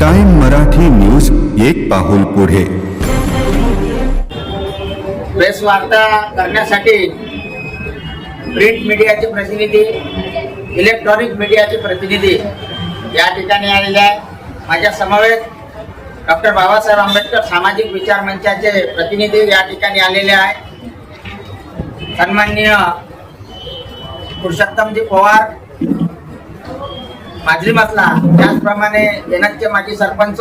Time Marathi news एक पाहुल पुढे. Press वार्ता करण्यासाठी प्रिंट मीडियाचे प्रतिनिधी इलेक्ट्रॉनिक मीडियाचे प्रतिनिधी या ठिकाणी आलेले आहे माझ्या समवेत डॉक्टर बाबासाहेब आंबेडकर सामाजिक विचार मंचाचे प्रतिनिधी या ठिकाणी आलेले आहे सन्माननीय पुरुषोत्तमजी पवार माजरी मसला त्याचप्रमाणे येनकचे माजी सरपंच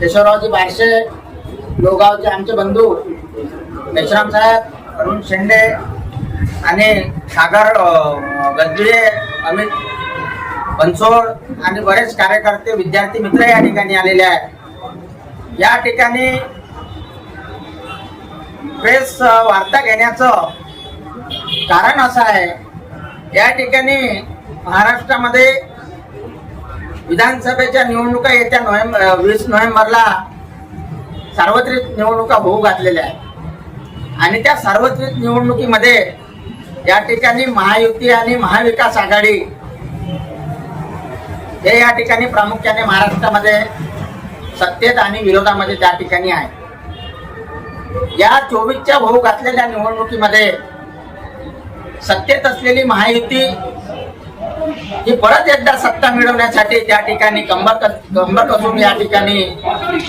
केशवरावजी बारशे लोगावचे आमचे बंधू मेश्राम साहेब अरुण शेंडे आणि सागर अ, गजबिये अमित बनसोड आणि बरेच कार्यकर्ते विद्यार्थी मित्र या ठिकाणी आलेले आहेत. या ठिकाणी प्रेस वार्ता घेण्याचं कारण असं आहे. या ठिकाणी महाराष्ट्रामध्ये विधानसभेच्या निवडणुका येत्या नोव्हेंबर वीस नोव्हेंबरला सार्वत्रिक निवडणुका होऊ घातलेल्या आहेत. आणि त्या सार्वत्रिक निवडणुकीमध्ये या ठिकाणी महायुती आणि महाविकास आघाडी हे या ठिकाणी प्रामुख्याने महाराष्ट्रामध्ये सत्तेत आणि विरोधामध्ये त्या ठिकाणी आहे या चोवीसच्या होऊ घातलेल्या निवडणुकीमध्ये सत्तेत असलेली महायुती ही परत एकदा सत्ता मिळवण्यासाठी त्या ठिकाणी कंबर कंबर कसून या ठिकाणी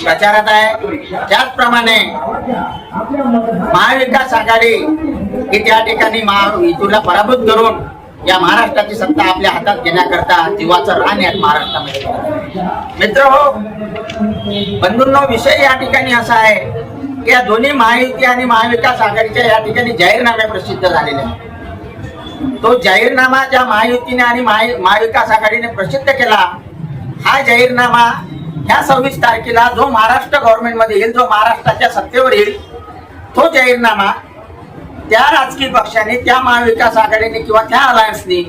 प्रचारात आहे. त्याचप्रमाणे महाविकास आघाडी ही त्या ठिकाणी महायुतीला पराभूत करून या महाराष्ट्राची सत्ता आपल्या हातात घेण्याकरता जीवाचं रान यात महाराष्ट्रामध्ये. मित्र हो बंधूंनो विषय या ठिकाणी असा आहे की या दोन्ही महायुती आणि महाविकास आघाडीच्या या ठिकाणी जाहीरनामे प्रसिद्ध झालेले आहेत. तो जाहीरनामा ज्या महायुतीने आणि महाविकास आघाडीने प्रसिद्ध केला हा जाहीरनामा ह्या सव्वीस तारखेला जो महाराष्ट्र गव्हर्नमेंटमध्ये येईल जो महाराष्ट्राच्या सत्तेवर येईल तो जाहीरनामा त्या राजकीय पक्षाने त्या महाविकास आघाडीने किंवा त्या अलायन्सने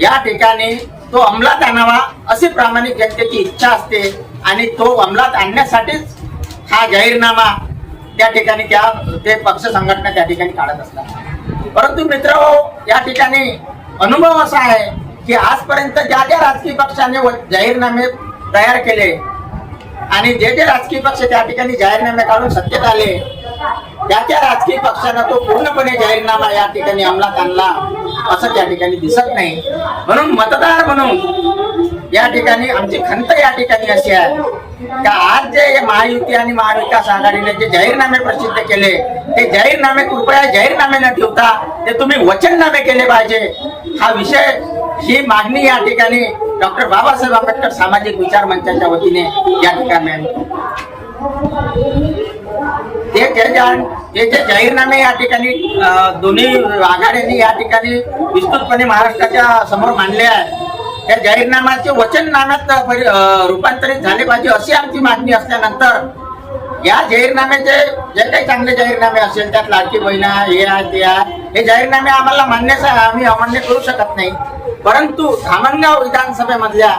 या ठिकाणी तो अंमलात आणावा अशी प्रामाणिक जनतेची इच्छा असते आणि तो अंमलात आणण्यासाठीच हा जाहीरनामा त्या ठिकाणी त्या ते पक्ष संघटना त्या ठिकाणी काढत असतात. परंतु मित्र या ठिकाणी अनुभव असा आहे की आजपर्यंत ज्या ज्या राजकीय पक्षाने जाहीरनामे तयार केले आणि जे जे राजकीय पक्ष त्या ठिकाणी जाहीरनामे काढून सत्तेत आले त्या त्या राजकीय पक्षानं तो पूर्णपणे जाहीरनामा या ठिकाणी अंमलात आणला असं त्या ठिकाणी दिसत नाही. म्हणून मतदार म्हणून या ठिकाणी आमची खंत या ठिकाणी अशी आहे का आज जे महायुती आणि महाविकास आघाडीने जे जाहीरनामे प्रसिद्ध केले ते जाहीरनामे कृपया जाहीरनामे न ठेवता ते तुम्ही वचननामे केले पाहिजे. हा विषय ही मागणी या ठिकाणी डॉक्टर बाबासाहेब आंबेडकर सामाजिक विचार मंचाच्या वतीने या ठिकाणी ते जे जे जाहीरनामे या ठिकाणी दोन्ही आघाड्यांनी या ठिकाणी विस्तृतपणे महाराष्ट्राच्या समोर मांडले आहे त्या जाहीरनाम्याचे वचननाम्यात रूपांतरित झाले पाहिजे अशी आमची मागणी असल्यानंतर या जाहीरनाम्याचे जे काही चांगले जाहीरनामे असेल त्यात लाडकी बहिणा हे आहे ते आहे हे जाहीरनामे आम्हाला मान्यच आहे आम्ही अमान्य करू शकत नाही. परंतु धामणगाव विधानसभेमधल्या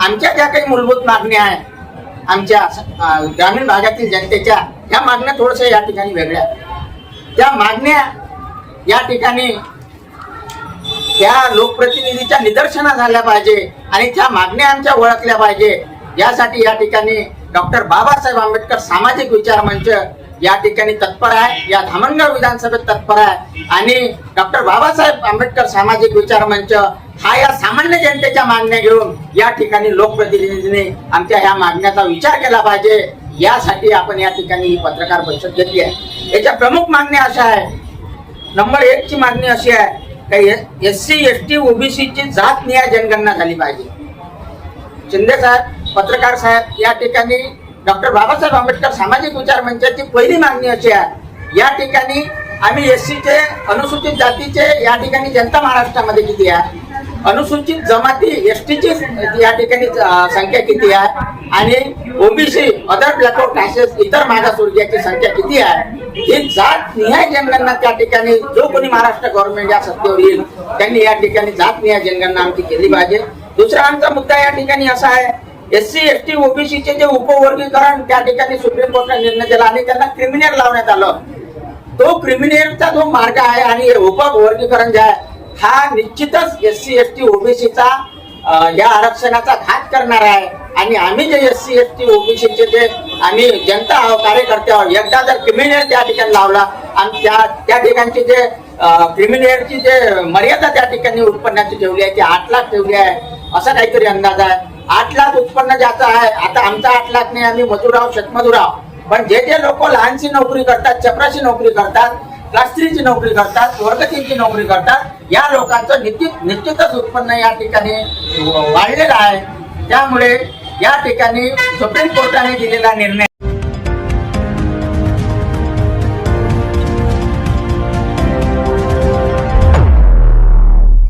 आमच्या ज्या काही मूलभूत मागण्या आहेत आमच्या ग्रामीण भागातील जनतेच्या ह्या मागण्या थोडशा या ठिकाणी वेगळ्या त्या मागण्या या ठिकाणी त्या लोकप्रतिनिधीच्या निदर्शना झाल्या पाहिजे आणि त्या मागण्या आमच्या ओळखल्या पाहिजे. यासाठी या ठिकाणी डॉक्टर बाबासाहेब आंबेडकर सामाजिक विचार मंच या ठिकाणी तत्पर आहे. या धामणगाव विधानसभेत तत्पर आहे. आणि डॉक्टर बाबासाहेब आंबेडकर सामाजिक विचार मंच हा या सामान्य जनतेच्या मागण्या घेऊन या ठिकाणी लोकप्रतिनिधीने आमच्या ह्या मागण्याचा विचार केला पाहिजे. यासाठी आपण या ठिकाणी ही पत्रकार परिषद घेतली आहे. याच्या प्रमुख मागण्या अशा आहे नंबर एक ची मागणी अशी आहे का एस सी एस टी ओबीसीची जात निया जनगणना झाली पाहिजे. शिंदे साहेब पत्रकार साहेब या ठिकाणी डॉक्टर बाबासाहेब आंबेडकर सामाजिक विचार मंचाची पहिली मागणी अशी आहे. या ठिकाणी आम्ही एस सीचे अनुसूचित जातीचे या ठिकाणी जनता महाराष्ट्रामध्ये किती आहे? अनुसूचित जमाती एसटीची या ठिकाणी संख्या किती आहे? आणि ओबीसी अदर ब्लॅकआउट क्लासेस इतर मागासवर्गीयाची संख्या किती आहे? ही जात निहाय जनगणना त्या ठिकाणी जो कोणी महाराष्ट्र गव्हर्नमेंट या सत्तेवर येईल त्यांनी या ठिकाणी जात निहाय जनगणना आमची केली पाहिजे. दुसरा आमचा मुद्दा या ठिकाणी असा आहे एस सी एस टी ओबीसीचे जे उपवर्गीकरण त्या ठिकाणी सुप्रीम कोर्टाने निर्णय दिला आणि त्यांना क्रिमिनल लावण्यात आलं. तो क्रिमिनलचा जो मार्ग आहे आणि हे उपवर्गीकरण जे आहे हा निश्चितच एस सी एस टी ओबीसीचा या आरक्षणाचा घात करणार आहे. आणि आम्ही जे एस सी एस टी ओबीसीचे जे आम्ही जनता आहोत कार्यकर्ते आहोत एकदा जर क्रिमिनल त्या ठिकाणी लावला आणि त्या त्या ठिकाणची जे क्रिमिनलची जे मर्यादा त्या ठिकाणी उत्पन्नाची ठेवली आहे ती आठ लाख ठेवली आहे असा काहीतरी अंदाज आहे. आठ लाख उत्पन्न ज्याचं आहे आता आमचा आठ लाख नाही आम्ही मजूर आहोत शेतमजूर आहोत. पण जे जे लोक लहानशी नोकरी करतात चपराशी नोकरी करतात शास्त्रीची नोकरी करतात वर्गतींची नोकरी करतात. या लोकांचं निश्चित निश्चितच उत्पन्न या ठिकाणी वाढलेलं आहे. त्यामुळे या ठिकाणी सुप्रीम कोर्टाने दिलेला निर्णय